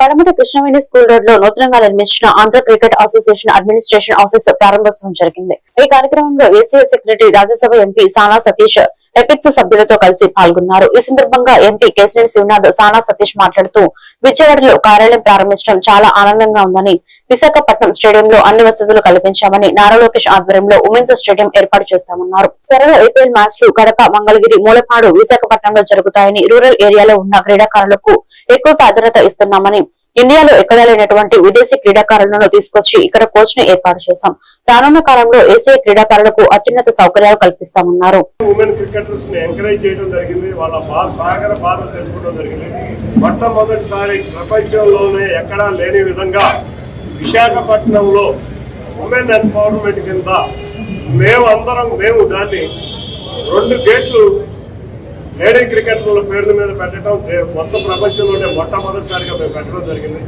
పడమటి కృష్ణవేణి స్కూల్ రోడ్లో నూతనంగా నిర్మించిన Andhra cricket association administration office ప్రారంభోత్సవం జరిగింది. ఈ కార్యక్రమంలో ACA secretary Rajya Sabha MP Sana Satish apex సభ్యులతో కలిసి పాల్గొన్నారు. ఈ సందర్భంగా ఎంపీ కేసినేని శివనాథ్ సానా సతీష్ మాట్లాడుతూ విజయవాడలో కార్యాలయం ప్రారంభించడం చాలా ఆనందంగా ఉందని విశాఖపట్నం స్టేడియంలో అన్ని వసతులు కల్పించామని నారా లోకేష్ ఆధ్వర్యంలో ఉమెన్స్ స్టేడియం ఏర్పాటు చేస్తామన్నారు. త్వరలో ఐపీఎల్ మ్యాచ్లు కడప మంగళగిరి మూలపాడు విశాఖపట్నంలో జరుగుతాయని రూరల్ ఏరియాలో ఉన్న క్రీడాకారులకు ఎక్కువ ప్రాధాన్యత ఇస్తున్నామని ఇండియాలో ఎక్కడా లేనటువంటి విదేశీ క్రీడాకారులను తీసుకొచ్చి ఇక్కడ కోచ్ను ఏర్పాటు చేశాం. రానున్న కాలంలో ఏసీఐ క్రీడాకారులకు అత్యున్నత సౌకర్యాలు కల్పిస్తామన్నారు. ఉమెన్ క్రికెటర్స్ని ఎంకరేజ్ చేయడం జరిగింది. వాళ్ళ సాగర బాధ తెలుసుకోవడం జరిగింది. మొట్టమొదటిసారి ప్రపంచంలోనే ఎక్కడా లేని విధంగా విశాఖపట్నంలో ఉమెన్ ఎంపవర్మెంట్ కింద మేము అందరం మేము దాన్ని రెండు గేట్లు లేడీ క్రికెటర్ల పేర్ల మీద పెట్టడం దే- మొత్తం ప్రపంచంలోనే మొట్టమొదటిసారిగా మేము పెట్టడం జరిగింది.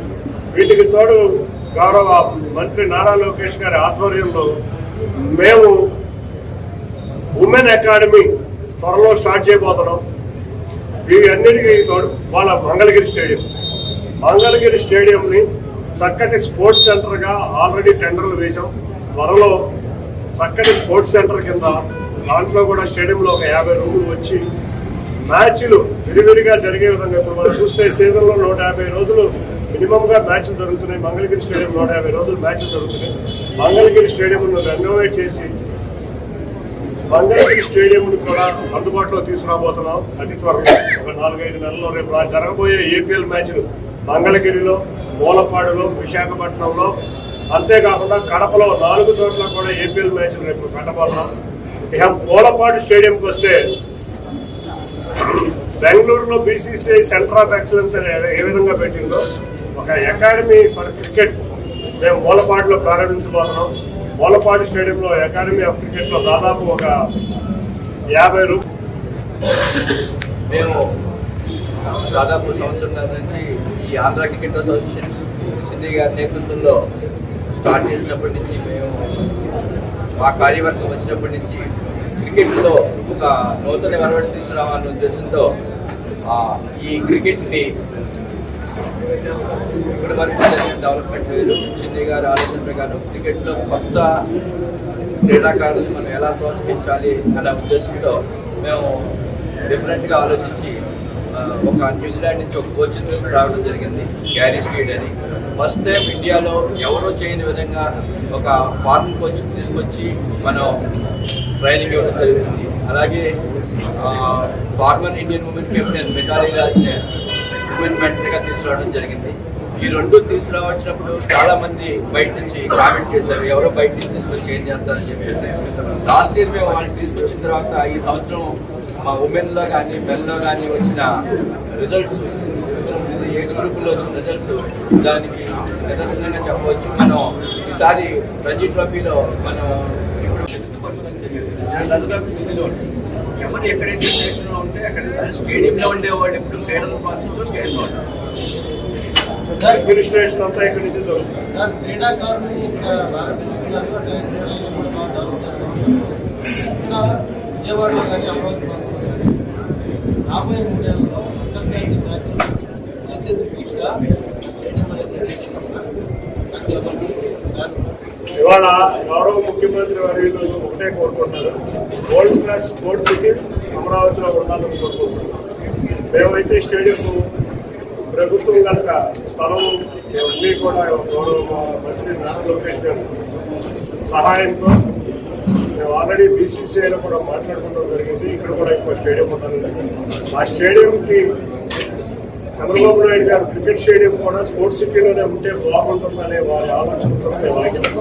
వీటికి తోడు గౌరవ మంత్రి నారా లోకేష్ గారి ఆధ్వర్యంలో మేము ఉమెన్ అకాడమీ త్వరలో స్టార్ట్ చేయబోతున్నాం. వీటన్నిటికీ తోడు వాళ్ళ మంగళగిరి స్టేడియం. మంగళగిరి స్టేడియంని చక్కటి స్పోర్ట్స్ సెంటర్గా ఆల్రెడీ టెండర్లు వేశాం. త్వరలో చక్కటి స్పోర్ట్స్ సెంటర్ కింద దాంట్లో కూడా స్టేడియంలో ఒక యాభై రూములు వచ్చి మ్యాచ్లు విడివిడిగా జరిగే విధంగా ఇప్పుడు మనం చూస్తే సీజన్లో నూట యాభై రోజులు మినిమంగా మ్యాచ్లు జరుగుతున్నాయి. మంగళగిరి స్టేడియం నూట యాభై రోజులు మ్యాచ్లు జరుగుతున్నాయి. మంగళగిరి స్టేడియంను రెనోవేట్ చేసి మంగళగిరి స్టేడియంను కూడా అందుబాటులో తీసుకురాబోతున్నాం. అతి త్వరలో ఒక నాలుగైదు నెలల్లో రేపు జరగబోయే ఏపీఎల్ మ్యాచ్లు మంగళగిరిలో మూలపాడులో విశాఖపట్నంలో అంతేకాకుండా కడపలో నాలుగు చోట్ల కూడా ఏపీఎల్ మ్యాచ్లు రేపు పెట్టబోతున్నాం. ఇక మూలపాడు స్టేడియంకి వస్తే బెంగళూరులో బీసీసీఐ సెంటర్ ఆఫ్ ఎక్సలెన్స్ ఏ- విధంగా పెట్టిందో ఒక అకాడమీ ఫర్ క్రికెట్ మేము మూలపాడులో ప్రారంభించబోతున్నాం. మూలపాడు స్టేడియంలో అకాడమీ ఆఫ్ క్రికెట్లో దాదాపు ఒక యాభై రూ మేము దాదాపు సంవత్సరంన్నర నుంచి ఈ ఆంధ్ర క్రికెట్ అసోసియేషన్ సింధి గారి నేతృత్వంలో స్టార్ట్ చేసినప్పటి నుంచి మేము మా కార్యవర్గం వచ్చినప్పటి నుంచి క్రికెట్లో ఒక నూతన వరవడి తీసుకురావాలనే ఉద్దేశంతో ఈ క్రికెట్ని ఇక్కడ వరకు జరిగిన డెవలప్మెంట్ వేరు. చిన్ని గారి ఆలోచన ప్రకారం క్రికెట్లో కొత్త క్రీడాకారులు మనం ఎలా ప్రోత్సహించాలి అనే ఉద్దేశంతో మేము డిఫరెంట్గా ఆలోచించి ఒక న్యూజిలాండ్ నుంచి ఒక కోచింగ్ తీసుకురావడం జరిగింది గ్యారీ స్పీడ్ అని. ఫస్ట్ టైం ఇండియాలో ఎవరో చేయని విధంగా ఒక ఫారెన్ కోచ్ తీసుకొచ్చి మనం ట్రైనింగ్ ఇవ్వడం జరుగుతుంది అలాగే former Indian women captain Mithali రాజ్ని women మెంటర్గా తీసుకురావడం జరిగింది. ఈ రెండు తీసుకురావచ్చినప్పుడు చాలా మంది బయట నుంచి కామెంట్ చేశారు ఎవరో బయట నుంచి తీసుకొచ్చి ఏం చేస్తారని చెప్పేసి. లాస్ట్ ఇయర్ మేము వాళ్ళని తీసుకొచ్చిన తర్వాత ఈ సంవత్సరం మా ఉమెన్లో కానీ మెన్లో కానీ వచ్చిన రిజల్ట్స్ ఏజ్ గ్రూపుల్లో వచ్చిన రిజల్ట్స్ దానికి నిదర్శనంగా చెప్పవచ్చు. మనం ఈసారి రంజీ ట్రోఫీలో మనం ఎవరు ఎక్కడైతే స్టేషన్లో ఉంటే అక్కడ స్టేడియంలో ఉండేవాళ్ళు ఎప్పుడు క్రీడలు ప్రోత్సహించో స్టేడియంలో ఉంటారు అడ్మినిస్ట్రేషన్ అంతా ఇక్కడి నుంచి జరుగుతుంది క్రీడాకారుని విజయవాడలో కానీ అమరావతి రాబోయే మూడేళ్ళలో అంతర్జాతీయ మ్యాచ్ చేసేందుకు వీలుగా ఇవాళ గౌరవ ముఖ్యమంత్రి వర్యులు ఒకటే కోరుకుంటున్నారు. వరల్డ్ క్లాస్ స్పోర్ట్స్ సిటీ అమరావతిలో ఉండాలని కోరుకుంటున్నారు. మేమైతే స్టేడియం ప్రభుత్వం కనుక స్థలం ఇవన్నీ కూడా గౌరవ మంత్రి నారా లోకేష్ గారు సహాయంతో మేము ఆల్రెడీ బీసీసీఐలో కూడా మాట్లాడుకోవడం జరిగింది. ఇక్కడ కూడా ఎక్కువ స్టేడియం ఉండాలని ఆ స్టేడియంకి చంద్రబాబు నాయుడు గారు క్రికెట్ స్టేడియం కూడా స్పోర్ట్స్ సిటీలోనే ఉంటే బాగుంటుందనే వారి ఆలోచనతో మేము ఆగినాం